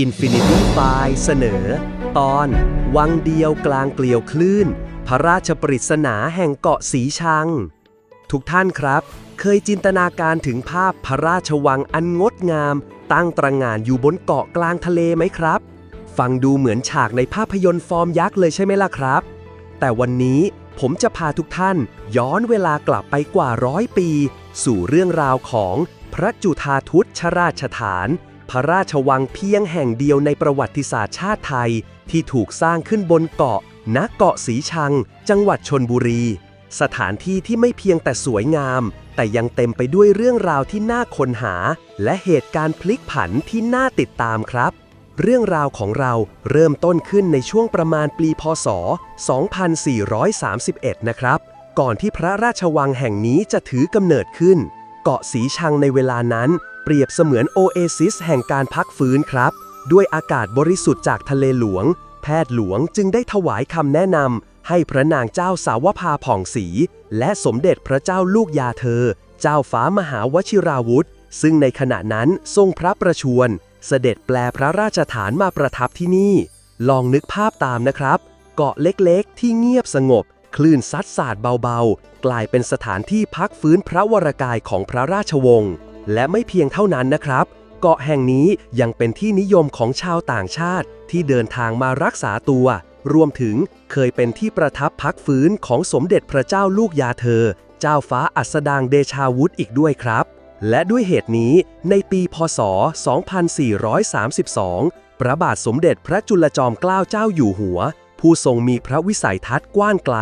Infinity f i เสนอ ตอนวังเดียวกลางเกลียวคลื่น พระราชปริศนาแห่งเกาะสีชัง ทุกท่านครับ เคยจินตนาการถึงภาพพระราชวังอันงดงาม ตั้งตระหง่านอยู่บนเกาะกลางทะเลไหมครับ ฟังดูเหมือนฉากในภาพยนตร์ฟอร์มยักษ์เลยใช่ไหมล่ะครับ แต่วันนี้ผมจะพาทุกท่านย้อนเวลากลับไปกว่าร้อยปี สู่เรื่องราวของพระจุฑาทุตชราชฐาน พระราชวังเพียงแห่งเดียวในประวัติศาสตร์ชาติไทย ที่ถูกสร้างขึ้นบนเกาะณเกาะสีชัง จังหวัดชนบุรี สถานที่ที่ไม่เพียงแต่สวยงาม แต่ยังเต็มไปด้วยเรื่องราวที่น่าค้นหา และเหตุการณ์พลิกผันที่น่าติดตามครับ เรื่องราวของเราเริ่มต้นขึ้นในช่วงประมาณปีพศ 2431 นะครับ ก่อนที่พระราชวังแห่งนี้จะถือกำเนิดขึ้น เกาะสีชังในเวลานั้น เปรียบเสมือนโอเอซิสแห่งการพักฟื้นครับ ด้วยอากาศบริสุทธิ์จากทะเลหลวง แพทย์หลวงจึงได้ถวายคำแนะนำให้พระนางเจ้าสาวภาผ่องศรีและสมเด็จพระเจ้าลูกยาเธอ เจ้าฟ้ามหาวชิราวุธ ซึ่งในขณะนั้นทรงพระประชวรเสด็จแปลพระราชฐานมาประทับที่นี่ ลองนึกภาพตามนะครับ เกาะเล็กๆ ที่เงียบสงบ คลื่นซัดสาดเบาๆ กลายเป็นสถานที่พักฟื้นพระวรกายของพระราชวงศ์ และไม่เพียงเท่านั้นนะครับ เกาะแห่งนี้ยังเป็นที่นิยมของชาวต่างชาติที่เดินทางมารักษาตัว รวมถึงเคยเป็นที่ประทับพักฟื้นของสมเด็จพระเจ้าลูกยาเธอ เจ้าฟ้าอัสดางเดชาวุธอีกด้วยครับ และด้วยเหตุนี้ในปีพศ 2432 พระบาทสมเด็จพระจุลจอมเกล้าเจ้าอยู่หัว ผู้ทรงมีพระวิสัยทัศน์กว้างไกล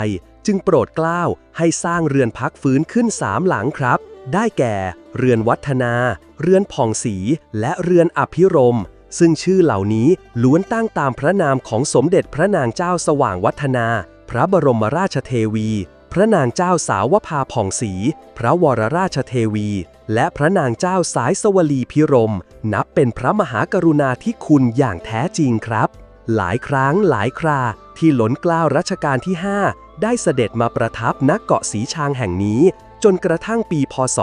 จึงโปรดเกล้าให้สร้างเรือนพักฟื้นขึ้นสามหลังครับ ได้แก่ เรือนวัฒนา เรือนผ่องศรีและเรือนอภิรม ซึ่งชื่อเหล่านี้ล้วนตั้งตามพระนามของสมเด็จพระนางเจ้าสว่างวัฒนา พระบรมราชเทวี พระนางเจ้าสาวภาผ่องศรีพระวรราชเทวี และพระนางเจ้าสายสวลีพิรม นับเป็นพระมหากรุณาธิคุณอย่างแท้จริงครับ หลายครั้งหลายคราที่หล้นกล้ารัชกาลที่ 5 ได้เสด็จมาประทับณเกาะสีชางแห่งนี้ จนกระทั่งปีพศ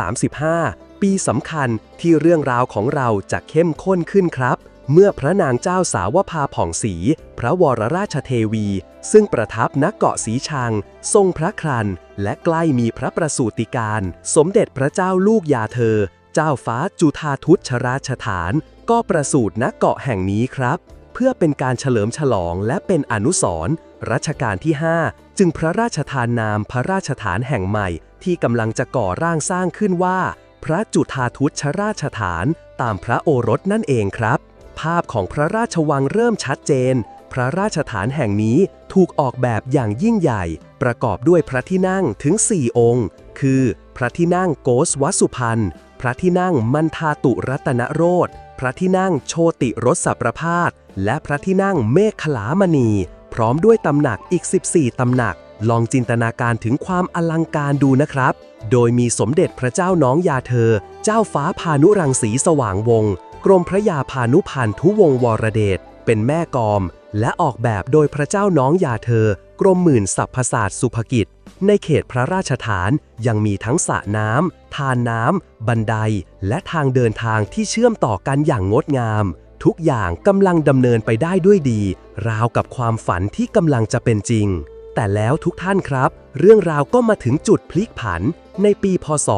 2435 ปีสำคัญที่เรื่องราวของเราจะเข้มข้นขึ้นครับ เมื่อพระนางเจ้าสาวภาผ่องศรีพระวรราชเทวี ซึ่งประทับณเกาะสีชัง ทรงพระครัน และใกล้มีพระประสูติการ สมเด็จพระเจ้าลูกยาเธอ เจ้าฟ้าจุธาทุตชราชฐาน ก็ประสูติณเกาะแห่งนี้ครับ เพื่อเป็นการเฉลิมฉลองและเป็นอนุสรณ์ รัชกาลที่ 5 จึงพระราชทานนามพระราชฐานแห่งใหม่ ที่กำลังจะก่อร่างสร้างขึ้นว่า พระจุธาทุชราชฐานตามพระโอรสนั่นเองครับ ภาพของพระราชวังเริ่มชัดเจน พระราชฐานแห่งนี้ถูกออกแบบอย่างยิ่งใหญ่ ประกอบด้วยพระที่นั่งถึง 4 องค์ คือ พระที่นั่งโกสวสุพรรณพระที่นั่งมันทาตุรัตนโรธพระที่นั่งโชติรสประพาสและพระที่นั่งเมฆขลามณี พร้อมด้วยตำหนักอีก 14 ตำหนัก ลองจินตนาการถึงความอลังการดูนะครับ โดยมีสมเด็จพระเจ้าน้องยาเธอ เจ้าฟ้าพานุรังสีสว่างวงศ์กรมพระยาพานุพันธุวงศ์วรเดช เป็นแม่กอม และออกแบบโดยพระเจ้าน้องยาเธอ กรมหมื่นสรรพศาสตร์สุภกิจ ในเขตพระราชฐานยังมีทั้งสระน้ำทานน้ำบันได และทางเดินทางที่เชื่อมต่อกันอย่างงดงาม ทุกอย่างกำลังดำเนินไปได้ด้วยดี ราวกับความฝันที่กำลังจะเป็นจริง แต่แล้วทุกท่านครับ เรื่องราวก็มาถึงจุดพลิกผัน ในปีพศ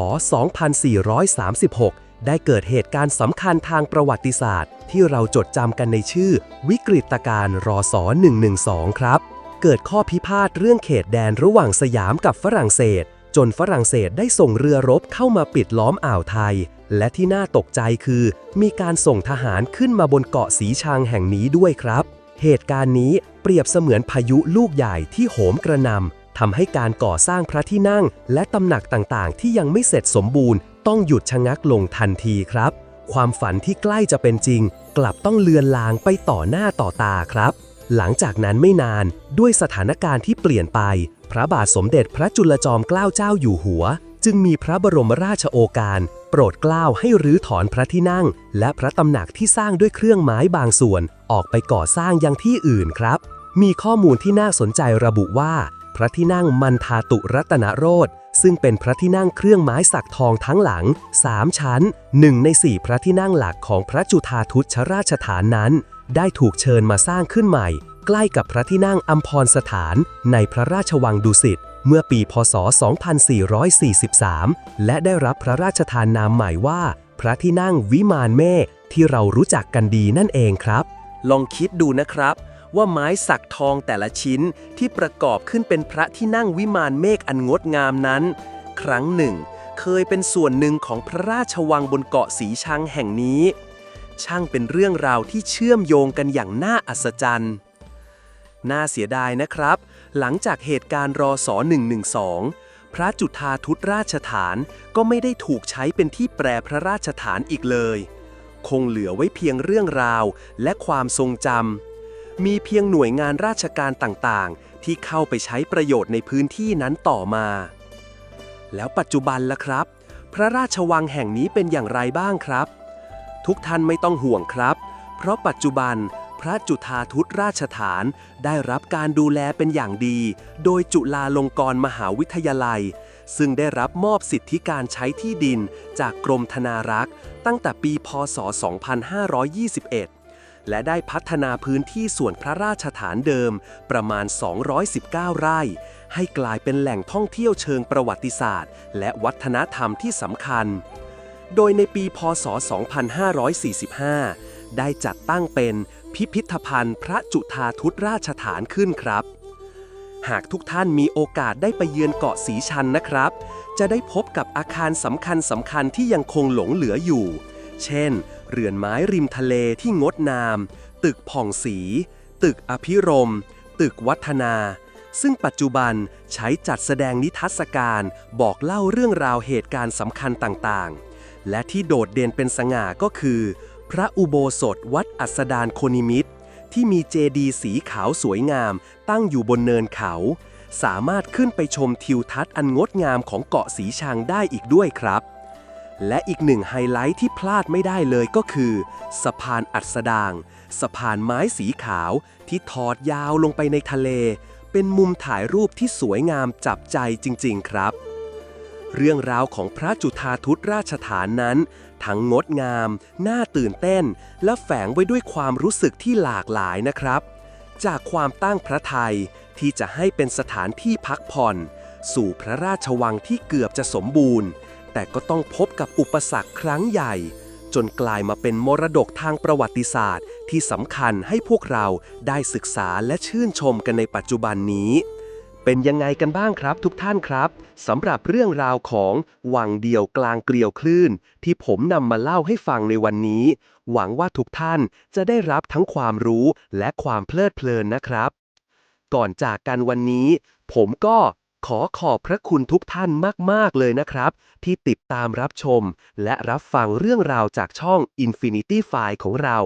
2436 ได้เกิดเหตุการณ์สำคัญทางประวัติศาสตร์ ที่เราจดจำกันในชื่อ วิกฤตการณ์รอสอ112 ครับ เกิดข้อพิพาทเรื่องเขตแดนระหว่างสยามกับฝรั่งเศส จนฝรั่งเศสได้ส่งเรือรบเข้ามาปิดล้อมอ่าวไทย และที่น่าตกใจคือ มีการส่งทหารขึ้นมาบนเกาะสีชังแห่งนี้ด้วยครับ เหตุการณ์นี้เปรียบเสมือนพายุลูกใหญ่ที่โหมกระหนำทำให้การก่อสร้างพระที่นั่ง และตำหนักต่างๆ ที่ยังไม่เสร็จสมบูรณ์ ต้องหยุดชะงักลงทันทีครับ ความฝันที่ใกล้จะเป็นจริง กลับต้องเลือนลางไปต่อหน้าต่อตาครับ หลังจากนั้นไม่นานด้วยสถานการณ์ที่เปลี่ยนไป พระบาทสมเด็จพระจุลจอมเกล้าเจ้าอยู่หัว จึงมีพระบรมราชโอการโปรดเกล้าให้รื้อถอนพระที่นั่ง และพระตำหนักที่สร้างด้วยเครื่องไม้บางส่วน ออกไปก่อสร้างยังที่อื่นครับ มีข้อมูลที่น่าสนใจระบุว่า พระที่นั่งมันทาตุรัตนโรธซึ่งเป็นพระที่นั่งเครื่องไม้สักทองทั้งหลัง 3 ชั้น 1 ใน 4 พระที่นั่งหลักของพระจุฑาทุชราชฐานนั้น ได้ถูกเชิญมาสร้างขึ้นใหม่ ใกล้กับพระที่นั่งอัมพรสถานในพระราชวังดุสิตเมื่อปีพศ 2443 และได้รับพระราชทานนามใหม่ว่า พระที่นั่งวิมานเมฆที่เรารู้จักกันดีนั่นเองครับ ลองคิดดูนะครับ ว่าไม้สักทองแต่ละชิ้นที่ประกอบขึ้นเป็นพระที่นั่งวิมานเมฆอันงดงามนั้น ครั้งหนึ่ง เคยเป็นส่วนหนึ่งของพระราชวังบนเกาะสีชังแห่งนี้ ช่างเป็นเรื่องราวที่เชื่อมโยงกันอย่างน่าอัศจรรย์ น่าเสียดายนะครับ หลังจากเหตุการณ์รอสอ112 พระจุฑาทุตราชฐานก็ไม่ได้ถูกใช้เป็นที่แปรพระราชฐานอีกเลย คงเหลือไว้เพียงเรื่องราวและความทรงจำ มีเพียงหน่วยงานราชการต่างๆ ที่เข้าไปใช้ประโยชน์ในพื้นที่นั้นต่อมา แล้วปัจจุบันล่ะครับ พระราชวังแห่งนี้เป็นอย่างไรบ้างครับ ทุกท่านไม่ต้องห่วงครับ เพราะปัจจุบัน พระจุฑาทุตราชฐาน ได้รับการดูแลเป็นอย่างดี โดยจุฬาลงกรณ์มหาวิทยาลัย ซึ่งได้รับมอบสิทธิการใช้ที่ดินจากกรมธนารักษ์ตั้งแต่ปีพศ 2521 และได้พัฒนาพื้นที่ส่วนพระราชฐานเดิมประมาณ 219 ไร่ ให้กลายเป็นแหล่งท่องเที่ยวเชิงประวัติศาสตร์ และวัฒนธรรมที่สำคัญ โดยในปีพศ 2545 ได้จัดตั้งเป็นพิพิธภัณฑ์พระจุฑาทุตราชฐานขึ้นครับ หากทุกท่านมีโอกาสได้ไปเยือนเกาะสีชันนะครับ จะได้พบกับอาคารสำคัญสำคัญที่ยังคงหลงเหลืออยู่ เช่น เรือนไม้ริมทะเลที่งดงาม ตึกผ่องสี ตึกอภิรม ตึกวัฒนา ซึ่งปัจจุบันใช้จัดแสดงนิทรรศการ บอกเล่าเรื่องราวเหตุการณ์สำคัญต่างๆ และที่โดดเด่นเป็นสง่าก็คือ พระอุโบสถวัดอัสดานโคนิมิตรที่มีเจดีย์สีขาวสวยงาม ตั้งอยู่บนเนินเขา สามารถขึ้นไปชมทิวทัศน์อันงดงามของเกาะสีชังได้อีกด้วยครับ และอีกหนึ่งไฮไลท์ที่พลาดไม่ได้เลยก็คือ สะพานอัสดางสะพานไม้สีขาวที่ทอดยาวลงไปในทะเล เป็นมุมถ่ายรูปที่สวยงามจับใจจริง ๆ ครับ เรื่องราวของพระจุฑาทุตราชฐานนั้น ทั้งงดงาม น่าตื่นเต้น และแฝงไว้ด้วยความรู้สึกที่หลากหลายนะครับ จากความตั้งพระไทยที่จะให้เป็นสถานที่พักผ่อน สู่พระราชวังที่เกือบจะสมบูรณ์ แต่ก็ต้องพบกับอุปสรรคครั้งใหญ่ จนกลายมาเป็นมรดกทางประวัติศาสตร์ ที่สำคัญให้พวกเราได้ศึกษาและชื่นชมกันในปัจจุบันนี้ เป็นยังไงกันบ้างครับทุกท่านครับสำหรับเรื่องราวของวังเดียวกลางเกลียวคลื่น ที่ผมนำมาเล่าให้ฟังในวันนี้ หวังว่าทุกท่านจะได้รับทั้งความรู้และความเพลิดเพลินนะครับ ก่อนจากกันวันนี้ ผมก็ขอขอบพระคุณทุกท่านมาก ๆ เลยนะครับ ที่ติดตามรับชม และรับฟังเรื่องราวจากช่อง Infinity File ของเรา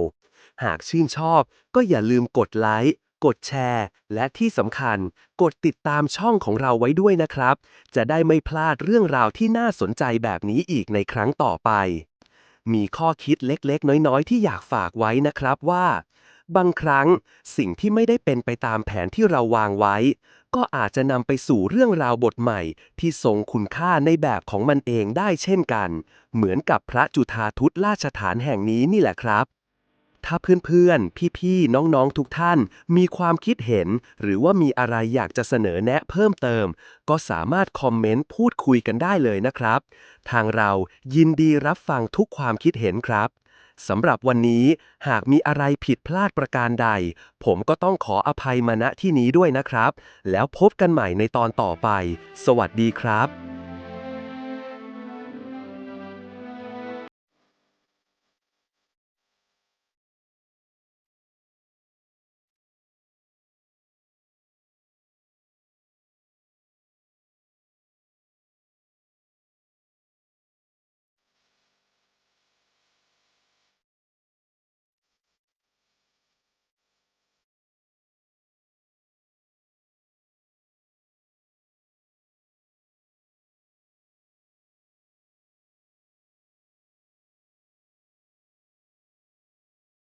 หากชื่นชอบก็อย่าลืมกดไลค์ กดแชร์ และที่สำคัญ กดติดตามช่องของเราไว้ด้วยนะครับ จะได้ไม่พลาดเรื่องราวที่น่าสนใจแบบนี้อีกในครั้งต่อไป มีข้อคิดเล็กๆ น้อยๆ ที่อยากฝากไว้นะครับว่า บางครั้งสิ่งที่ไม่ได้เป็นไปตามแผนที่เราวางไว้ ก็อาจจะนำไปสู่เรื่องราวบทใหม่ ที่ทรงคุณค่าในแบบของมันเองได้เช่นกัน เหมือนกับพระจุฑาทุตราชฐานแห่งนี้นี่แหละครับ ถ้าเพื่อนๆ พี่ๆ น้องๆ ทุกท่าน มีความคิดเห็น หรือว่ามีอะไรอยากจะเสนอแนะเพิ่มเติม ก็สามารถคอมเมนต์พูดคุยกันได้เลยนะครับ ทางเรายินดีรับฟังทุกความคิดเห็นครับสำหรับวันนี้หากมีอะไรผิดพลาดประการใด ผมก็ต้องขออภัยมาณที่นี้ด้วยนะครับ แล้วพบกันใหม่ในตอนต่อไป สวัสดีครับ